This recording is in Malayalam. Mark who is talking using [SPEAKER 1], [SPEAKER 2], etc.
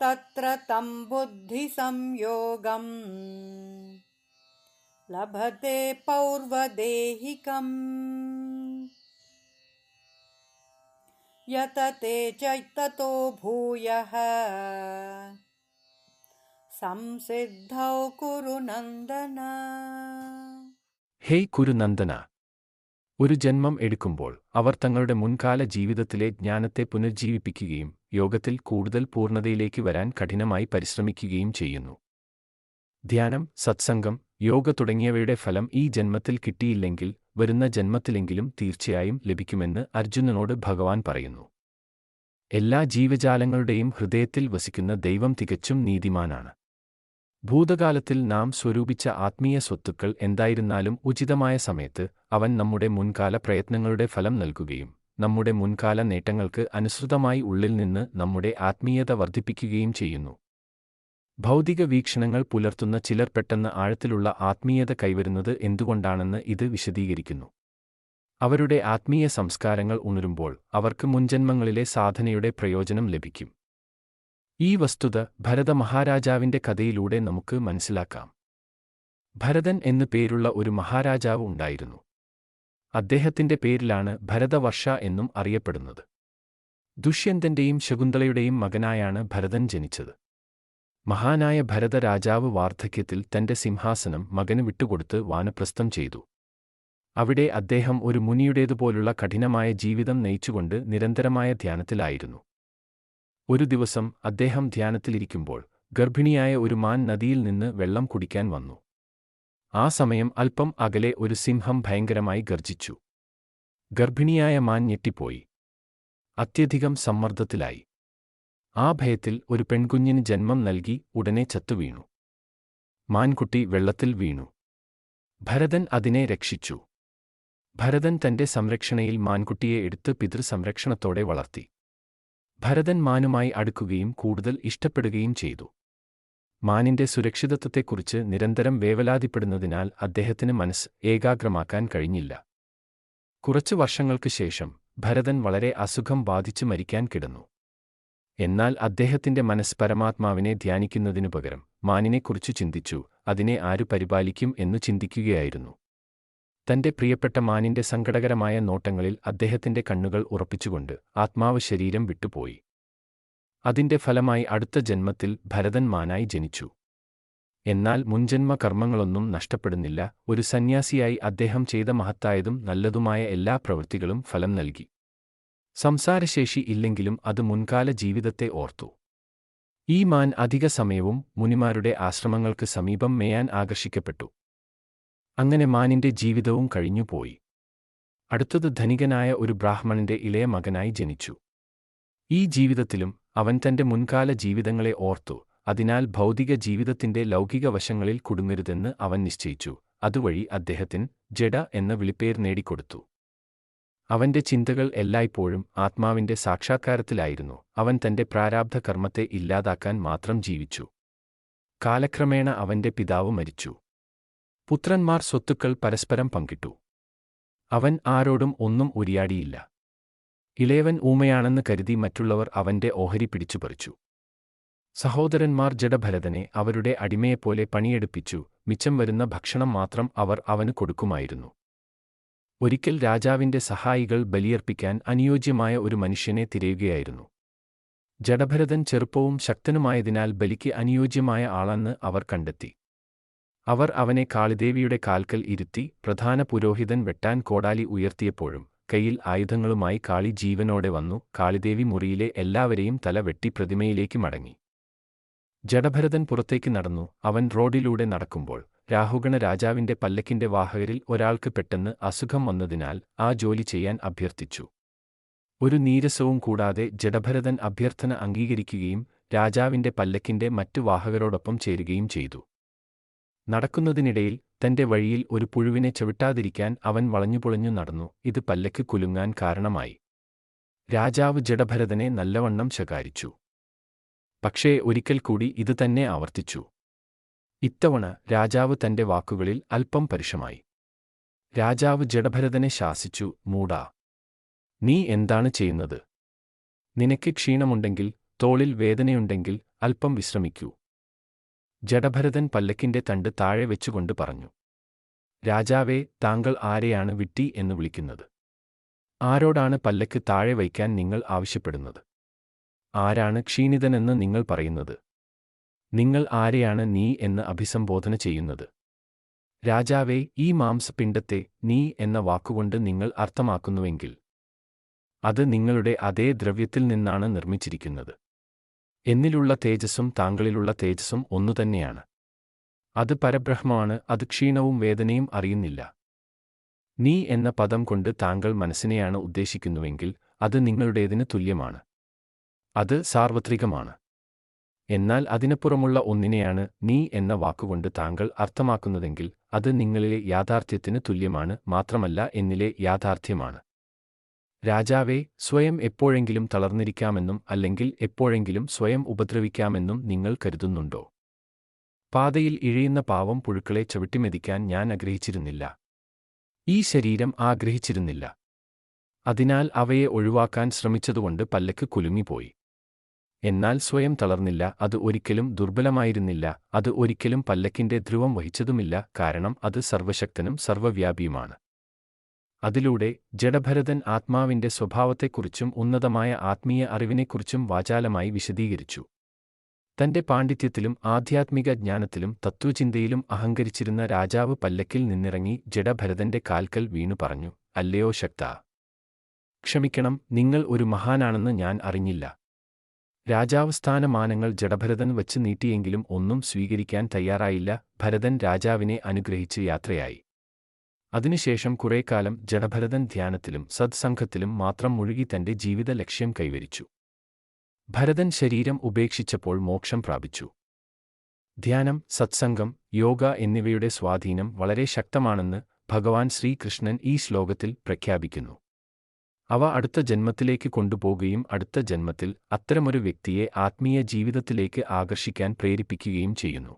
[SPEAKER 1] तत्र तं बुद्धिसंयोगम्। लभते पौर्वदेहिकम्। यतते चैत्ततो भूयः। संसिद्धौ कुरुनन्दन
[SPEAKER 2] हे कुरुनन्दन ഒരു ജന്മം എടുക്കുമ്പോൾ അവർ തങ്ങളുടെ മുൻകാല ജീവിതത്തിലെ ജ്ഞാനത്തെ പുനർജീവിപ്പിക്കുകയും യോഗത്തിൽ കൂടുതൽ പൂർണതയിലേക്ക് വരാൻ കഠിനമായി പരിശ്രമിക്കുകയും ചെയ്യുന്നു. ധ്യാനം സത്സംഗം യോഗ തുടങ്ങിയവയുടെ ഫലം ഈ ജന്മത്തിൽ കിട്ടിയില്ലെങ്കിൽ വരുന്ന ജന്മത്തിലെങ്കിലും തീർച്ചയായും ലഭിക്കുമെന്ന് അർജുനനോട് ഭഗവാൻ പറയുന്നു. എല്ലാ ജീവജാലങ്ങളുടെയും ഹൃദയത്തിൽ വസിക്കുന്ന ദൈവം തികച്ചും നീതിമാനാണ്. ഭൂതകാലത്തിൽ നാം സ്വരൂപിച്ച ആത്മീയ സ്വത്തുക്കൾ എന്തായിരുന്നാലും ഉചിതമായ സമയത്ത് അവൻ നമ്മുടെ മുൻകാല പ്രയത്നങ്ങളുടെ ഫലം നൽകുകയും നമ്മുടെ മുൻകാല നേട്ടങ്ങൾക്ക് അനുസൃതമായി ഉള്ളിൽ നിന്ന് നമ്മുടെ ആത്മീയത വർദ്ധിപ്പിക്കുകയും ചെയ്യുന്നു. ഭൗതിക വീക്ഷണങ്ങൾ പുലർത്തുന്ന ചിലർ പെട്ടെന്ന് ആഴത്തിലുള്ള ആത്മീയത കൈവരുന്നത് എന്തുകൊണ്ടാണെന്ന് ഇത് വിശദീകരിക്കുന്നു. അവരുടെ ആത്മീയ സംസ്കാരങ്ങൾ ഉണരുമ്പോൾ അവർക്ക് മുൻജന്മങ്ങളിലെ സാധനയുടെ പ്രയോജനം ലഭിക്കും. ഈ വസ്തുത ഭരത മഹാരാജാവിന്റെ കഥയിലൂടെ നമുക്ക് മനസ്സിലാക്കാം. ഭരതൻ എന്നു പേരുള്ള ഒരു മഹാരാജാവ് ഉണ്ടായിരുന്നു. അദ്ദേഹത്തിന്റെ പേരിലാണ് ഭരതവർഷ എന്നും അറിയപ്പെടുന്നത്. ദുഷ്യന്തന്റെയും ശകുന്തളയുടെയും മകനായാണ് ഭരതൻ ജനിച്ചത്. മഹാനായ ഭരത രാജാവ് വാർദ്ധക്യത്തിൽ തന്റെ സിംഹാസനം മകന് വിട്ടുകൊടുത്ത് വാനപ്രസ്ഥം ചെയ്തു. അവിടെ അദ്ദേഹം ഒരു മുനിയുടേതുപോലുള്ള കഠിനമായ ജീവിതം നയിച്ചുകൊണ്ട് നിരന്തരമായ ധ്യാനത്തിലായിരുന്നു. ഒരു ദിവസം അദ്ദേഹം ധ്യാനത്തിലിരിക്കുമ്പോൾ ഗർഭിണിയായ ഒരു മാൻ നദിയിൽ നിന്ന് വെള്ളം കുടിക്കാൻ വന്നു. ആ സമയം അല്പം അകലെ ഒരു സിംഹം ഭയങ്കരമായി ഗർജിച്ചു ഗർഭിണിയായ മാൻ ഞെട്ടിപ്പോയി. അത്യധികം സമ്മർദ്ദത്തിലായി. ആ ഭയത്തിൽ ഒരു പെൺകുഞ്ഞിന് ജന്മം നൽകി ഉടനെ ചത്തുവീണു മാൻകുട്ടി വെള്ളത്തിൽ വീണു. ഭരതൻ അതിനെ രക്ഷിച്ചു. ഭരതൻ തന്റെ സംരക്ഷണയിൽ മാൻകുട്ടിയെ എടുത്ത് പിതൃസംരക്ഷണത്തോടെ വളർത്തി. ഭരതൻ മാനുമായി അടുക്കുകയും കൂടുതൽ ഇഷ്ടപ്പെടുകയും ചെയ്തു. മാനിന്റെ സുരക്ഷിതത്വത്തെക്കുറിച്ച് നിരന്തരം വേവലാതിപ്പെടുന്നതിനാൽ അദ്ദേഹത്തിന് മനസ്സ് ഏകാഗ്രമാക്കാൻ കഴിഞ്ഞില്ല. കുറച്ചു വർഷങ്ങൾക്ക് ശേഷം ഭരതൻ വളരെ അസുഖം ബാധിച്ച് മരിക്കാൻ കിടന്നു. എന്നാൽ അദ്ദേഹത്തിന്റെ മനസ്സ് പരമാത്മാവിനെ ധ്യാനിക്കുന്നതിനു പകരം മാനിനെക്കുറിച്ചു ചിന്തിച്ചു അതിനെ ആരു പരിപാലിക്കും എന്നു ചിന്തിക്കുകയായിരുന്നു. തന്റെ പ്രിയപ്പെട്ട മാനിന്റെ സങ്കടകരമായ നോട്ടങ്ങളിൽ അദ്ദേഹത്തിന്റെ കണ്ണുകൾ ഉറപ്പിച്ചുകൊണ്ട് ആത്മാവ് ശരീരം വിട്ടുപോയി. അതിന്റെ ഫലമായി അടുത്ത ജന്മത്തിൽ ഭരതൻ മാനായി ജനിച്ചു. എന്നാൽ മുൻജന്മ കർമ്മങ്ങളൊന്നും നഷ്ടപ്പെടുന്നില്ല ഒരു സന്യാസിയായി അദ്ദേഹം ചെയ്ത മഹത്തായതും നല്ലതുമായ എല്ലാ പ്രവൃത്തികളും ഫലം നൽകി. സംസാരശേഷി ഇല്ലെങ്കിലും അത് മുൻകാല ജീവിതത്തെ ഓർത്തു. ഈ മാൻ അധിക സമയവും മുനിമാരുടെ ആശ്രമങ്ങൾക്ക് സമീപം മേയാൻ ആകർഷിക്കപ്പെട്ടു. അങ്ങനെ മാനിന്റെ ജീവിതവും കഴിഞ്ഞുപോയി. അടുത്തത് ധനികനായ ഒരു ബ്രാഹ്മണന്റെ ഇളയ മകനായി ജനിച്ചു. ഈ ജീവിതത്തിലും അവൻ തന്റെ മുൻകാല ജീവിതങ്ങളെ ഓർത്തു അതിനാൽ ഭൗതിക ജീവിതത്തിന്റെ ലൗകിക വശങ്ങളിൽ കുടുങ്ങരുതെന്ന് അവൻ നിശ്ചയിച്ചു അതുവഴി അദ്ദേഹത്തിന് ജഡ എന്ന വിളിപ്പേർ നേടിക്കൊടുത്തു. അവന്റെ ചിന്തകൾ എല്ലായ്പ്പോഴും ആത്മാവിന്റെ സാക്ഷാത്കാരത്തിലായിരുന്നു അവൻ തന്റെ പ്രാരാബ്ധ കർമ്മത്തെ ഇല്ലാതാക്കാൻ മാത്രം ജീവിച്ചു. കാലക്രമേണ അവന്റെ പിതാവ് മരിച്ചു. പുത്രന്മാർ സ്വത്തുക്കൾ പരസ്പരം പങ്കിട്ടു. അവൻ ആരോടും ഒന്നും ഉരിയാടിയില്ല. ഇളയവൻ ഊമയാണെന്ന് കരുതി മറ്റുള്ളവർ അവന്റെ ഓഹരി പിടിച്ചുപറിച്ചു. സഹോദരന്മാർ ജഡഭരതനെ അവരുടെ അടിമയെപ്പോലെ പണിയെടുപ്പിച്ചു മിച്ചം വരുന്ന ഭക്ഷണം മാത്രം അവർ അവന് കൊടുക്കുമായിരുന്നു. ഒരിക്കൽ രാജാവിന്റെ സഹായികൾ ബലിയർപ്പിക്കാൻ അനുയോജ്യമായ ഒരു മനുഷ്യനെ തിരയുകയായിരുന്നു. ജഡഭരതൻ ചെറുപ്പവും ശക്തനുമായതിനാൽ ബലിക്ക് അനുയോജ്യമായ ആളെന്ന് അവർ കണ്ടെത്തി. അവർ അവനെ കാളിദേവിയുടെ കാൽക്കൽ ഇരുത്തി പ്രധാന പുരോഹിതൻ വെട്ടാൻ കോടാലി ഉയർത്തിയപ്പോഴും കയ്യിൽ ആയുധങ്ങളുമായി കാളി ജീവനോടെ വന്നു കാളിദേവി മുറിയിലെ എല്ലാവരെയും തല വെട്ടി പ്രതിമയിലേക്ക് മടങ്ങി. ജഡഭരതൻ പുറത്തേക്ക് നടന്നു. അവൻ റോഡിലൂടെ നടക്കുമ്പോൾ രാഹുഗണ രാജാവിന്റെ പല്ലക്കിന്റെ വാഹകരിൽ ഒരാൾക്ക് പെട്ടെന്ന് അസുഖം വന്നതിനാൽ ആ ജോലി ചെയ്യാൻ അഭ്യർത്ഥിച്ചു. ഒരു നീരസവും കൂടാതെ ജഡഭരതൻ അഭ്യർത്ഥന അംഗീകരിക്കുകയും രാജാവിന്റെ പല്ലക്കിന്റെ മറ്റു വാഹകരോടൊപ്പം ചേരുകയും ചെയ്തു. നടക്കുന്നതിനിടയിൽ തന്റെ വഴിയിൽ ഒരു പുഴുവിനെ ചവിട്ടാതിരിക്കാൻ അവൻ വളഞ്ഞുപുളഞ്ഞു നടന്നു. ഇത് പല്ലക്ക് കുലുങ്ങാൻ കാരണമായി. രാജാവ് ജഡഭരതനെ നല്ലവണ്ണം ശകാരിച്ചു. പക്ഷേ ഒരിക്കൽ കൂടി ഇത് തന്നെ ആവർത്തിച്ചു. ഇത്തവണ രാജാവ് തന്റെ വാക്കുകളിൽ അല്പം പരുഷമായി. രാജാവ് ജഡഭരതനെ ശാസിച്ചു മൂടാ നീ എന്താണ് ചെയ്യുന്നത്? നിനക്ക് ക്ഷീണമുണ്ടെങ്കിൽ തോളിൽ വേദനയുണ്ടെങ്കിൽ അല്പം വിശ്രമിക്കൂ. ജഡഭരതൻ പല്ലക്കിന്റെ തണ്ട് താഴെ വെച്ചുകൊണ്ട് പറഞ്ഞു രാജാവേ താങ്കൾ ആരെയാണ് വിട്ടി എന്ന് വിളിക്കുന്നത്? ആരോടാണ് പല്ലക്ക് താഴെ വയ്ക്കാൻ നിങ്ങൾ ആവശ്യപ്പെടുന്നത്? ആരാണ് ക്ഷീണിതനെന്ന് നിങ്ങൾ പറയുന്നത്? നിങ്ങൾ ആരെയാണ് നീ എന്ന് അഭിസംബോധന ചെയ്യുന്നത്? രാജാവേ ഈ മാംസപിണ്ഡത്തെ നീ എന്ന വാക്കുകൊണ്ട് നിങ്ങൾ അർത്ഥമാക്കുന്നുവെങ്കിൽ അത് നിങ്ങളുടെ അതേ ദ്രവ്യത്തിൽ നിന്നാണ് നിർമ്മിച്ചിരിക്കുന്നത്. എന്നിലുള്ള തേജസ്സും താങ്കളിലുള്ള തേജസ്സും ഒന്നുതന്നെയാണ് അത് പരബ്രഹ്മമാണ് അത് ക്ഷീണവും വേദനയും അറിയുന്നില്ല. നീ എന്ന പദം കൊണ്ട് താങ്കൾ മനസ്സിനെയാണ് ഉദ്ദേശിക്കുന്നുവെങ്കിൽ അത് നിങ്ങളുടേതിന് തുല്യമാണ്. അത് സാർവത്രികമാണ്. എന്നാൽ അതിനപ്പുറമുള്ള ഒന്നിനെയാണ് നീ എന്ന വാക്കുകൊണ്ട് താങ്കൾ അർത്ഥമാക്കുന്നതെങ്കിൽ അത് നിങ്ങളിലെ യാഥാർത്ഥ്യത്തിന് തുല്യമാണ് മാത്രമല്ല എന്നിലെ യാഥാർത്ഥ്യമാണ്. രാജാവേ സ്വയം എപ്പോഴെങ്കിലും തളർന്നിരിക്കാമെന്നും അല്ലെങ്കിൽ എപ്പോഴെങ്കിലും സ്വയം ഉപദ്രവിക്കാമെന്നും നിങ്ങൾ കരുതുന്നുണ്ടോ? പാതയിൽ ഇഴയുന്ന പാവം പുഴുക്കളെ ചവിട്ടിമെതിക്കാൻ ഞാൻ ആഗ്രഹിച്ചിരുന്നില്ല. ഈ ശരീരം ആഗ്രഹിച്ചിരുന്നില്ല. അതിനാൽ അവയെ ഒഴിവാക്കാൻ ശ്രമിച്ചതുകൊണ്ട് പല്ലക്ക് കുലുങ്ങിപ്പോയി. എന്നാൽ സ്വയം തളർന്നില്ല അത് ഒരിക്കലും ദുർബലമായിരുന്നില്ല അത് ഒരിക്കലും പല്ലക്കിന്റെ ധ്രുവം വഹിച്ചതുമില്ല കാരണം അത് സർവശക്തനും സർവവ്യാപിയുമാണ്. അതിലൂടെ ജഡഭരതൻ ആത്മാവിന്റെ സ്വഭാവത്തെക്കുറിച്ചും ഉന്നതമായ ആത്മീയ അറിവിനെക്കുറിച്ചും വാചാലമായി വിശദീകരിച്ചു. തന്റെ പാണ്ഡിത്യത്തിലും ആധ്യാത്മിക ജ്ഞാനത്തിലും തത്വചിന്തയിലും അഹങ്കരിച്ചിരുന്ന രാജാവ് പല്ലക്കിൽ നിന്നിറങ്ങി ജഡഭരതന്റെ കാൽക്കൽ വീണു പറഞ്ഞു അല്ലയോ ശക്ത ക്ഷമിക്കണം നിങ്ങൾ ഒരു മഹാനാണെന്ന് ഞാൻ അറിഞ്ഞില്ല. രാജാവ് സ്ഥാനമാനങ്ങൾ ജഡഭരതൻ വച്ച് നീട്ടിയെങ്കിലും ഒന്നും സ്വീകരിക്കാൻ തയ്യാറായില്ല. ഭരതൻ രാജാവിനെ അനുഗ്രഹിച്ച് യാത്രയായി. അതിനുശേഷം കുറേക്കാലം ജഡഭരതൻ ധ്യാനത്തിലും സത്സംഘത്തിലും മാത്രം മുഴുകി തന്റെ ജീവിത ലക്ഷ്യം കൈവരിച്ചു. ഭരതൻ ശരീരം ഉപേക്ഷിച്ചപ്പോൾ മോക്ഷം പ്രാപിച്ചു. ധ്യാനം സത്സംഗം യോഗ എന്നിവയുടെ സ്വാധീനം വളരെ ശക്തമാണെന്ന് ഭഗവാൻ ശ്രീകൃഷ്ണൻ ഈ ശ്ലോകത്തിൽ പ്രഖ്യാപിക്കുന്നു. അവ അടുത്ത ജന്മത്തിലേക്ക് കൊണ്ടുപോകുകയും അടുത്ത ജന്മത്തിൽ അത്തരമൊരു വ്യക്തിയെ ആത്മീയ ജീവിതത്തിലേക്ക് ആകർഷിക്കാൻ പ്രേരിപ്പിക്കുകയും ചെയ്യുന്നു.